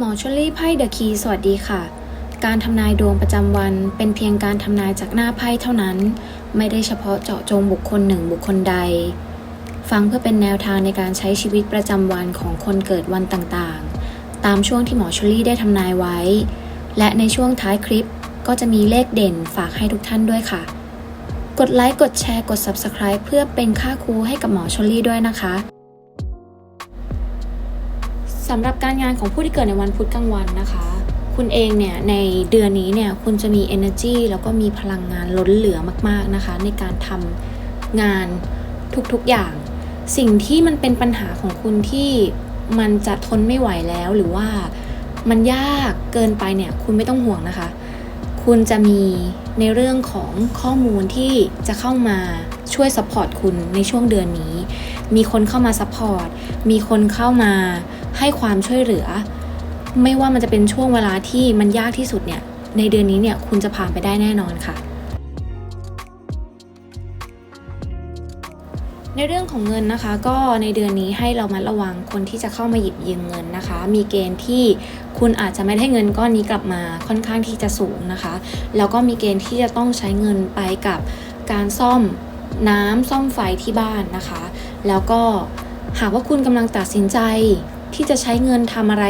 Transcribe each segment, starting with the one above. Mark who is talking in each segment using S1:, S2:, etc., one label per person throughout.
S1: หมอชลลี่ไพ่เดอะคีสวัสดีค่ะ การทำนายดวงประจำวันเป็นเพียงการทำนายจากหน้าไพ่เท่านั้น ไม่ได้เฉพาะเจาะจงบุคคลหนึ่งบุคคลใด ฟังเพื่อเป็นแนวทางในการใช้ชีวิตประจำวันของคนเกิดวันต่างๆ ตามช่วงที่หมอชลลี่ได้ทำนายไว้ และในช่วงท้ายคลิปก็จะมีเลขเด่นฝากให้ทุกท่านด้วยค่ะ กดไลค์กดแชร์กด Subscribe เพื่อเป็นค่าครูให้กับหมอชลลี่ด้วยนะคะ สำหรับการงานของผู้ที่เกิดในวันพุธกลางวันนะคะ คุณเองเนี่ยในเดือนนี้เนี่ยคุณจะมี energy แล้วก็มีพลังงานล้นเหลือมาก ๆนะคะ ในการทำงานทุกๆอย่าง สิ่งที่มันเป็นปัญหาของคุณที่มันจะทนไม่ไหวแล้วหรือว่ามันยากเกินไปเนี่ยคุณไม่ต้องห่วงนะคะ คุณจะมีในเรื่องของข้อมูลที่จะเข้ามาช่วยซัพพอร์ตคุณในช่วงเดือนนี้ มีคนเข้ามาซัพพอร์ต มีคนเข้ามา ให้ความช่วยเหลือ ไม่ว่ามันจะเป็นช่วงเวลาที่มันยากที่สุดเนี่ย ในเดือนนี้เนี่ยคุณจะผ่านไปได้แน่นอนค่ะ ในเรื่องของเงินนะคะ ก็ในเดือนนี้ให้เรามาระวังคนที่จะเข้ามาหยิบยืมเงินนะคะ มีเกณฑ์ที่คุณอาจจะไม่ได้เงินก้อนนี้กลับมาค่อนข้างที่จะสูงนะคะ แล้วก็มีเกณฑ์ที่จะต้องใช้เงินไปกับการซ่อมน้ำซ่อมไฟที่บ้านนะคะ แล้วก็หากว่าคุณกำลังตัดสินใจ ที่จะใช้เงินทำอะไร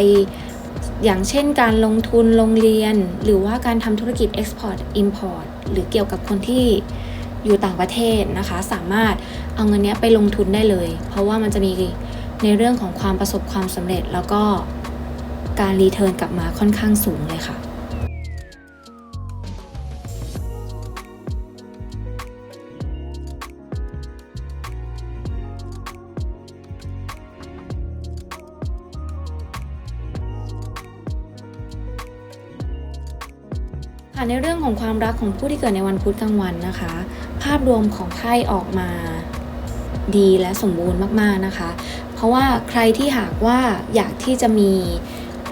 S1: อย่างเช่นการลงทุนโรงเรียน หรือว่าการทำธุรกิจ Export Import หรือเกี่ยวกับคนที่อยู่ต่างประเทศนะคะ สามารถเอาเงินนี้ไปลงทุนได้เลย เพราะว่ามันจะมีในเรื่องของความประสบความสำเร็จแล้วก็การรีเทิร์นกลับมาค่อนข้างสูงเลยค่ะ ค่ะในเรื่องของความรักของผู้ที่เกิดในวันพุธกลางวันนะคะ ภาพรวมของไพ่ออกมาดีและสมบูรณ์มากๆนะคะ เพราะว่าใครที่หากว่าอยากที่จะมี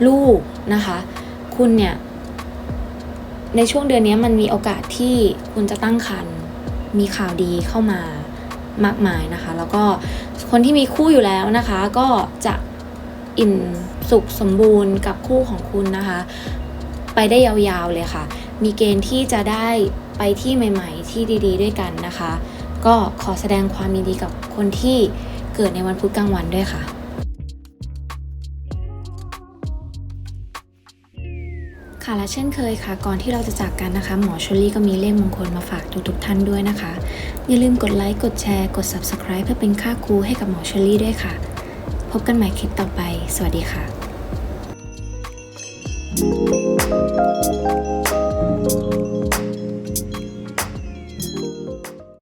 S1: ลูกนะคะ คุณเนี่ยในช่วงเดือนนี้มันมีโอกาสที่คุณจะตั้งครรภ์มีข่าวดีเข้ามามากมายนะคะ แล้วก็คนที่มีคู่อยู่แล้วนะคะ ก็จะอิ่มสุขสมบูรณ์กับคู่ของคุณนะคะ ไปได้ยาวๆเลยค่ะ มีเกณฑ์ที่จะได้ไปที่ใหม่ ๆ ที่ดี ๆ ด้วยกันนะคะ ก็ขอแสดงความยินดีกับคนที่เกิดในวันพุธกลางวันด้วยค่ะ ค่ะและเช่นเคยค่ะ ก่อนที่เราจะจากกันนะคะ หมอชลลี่ก็มีเลขมงคลมาฝากทุกๆท่านด้วยนะคะ อย่าลืมกดไลค์กดแชร์กด Subscribe เพื่อเป็นค่าครูให้กับหมอชลลี่ด้วยค่ะ พบกันใหม่คลิปต่อไป สวัสดีค่ะ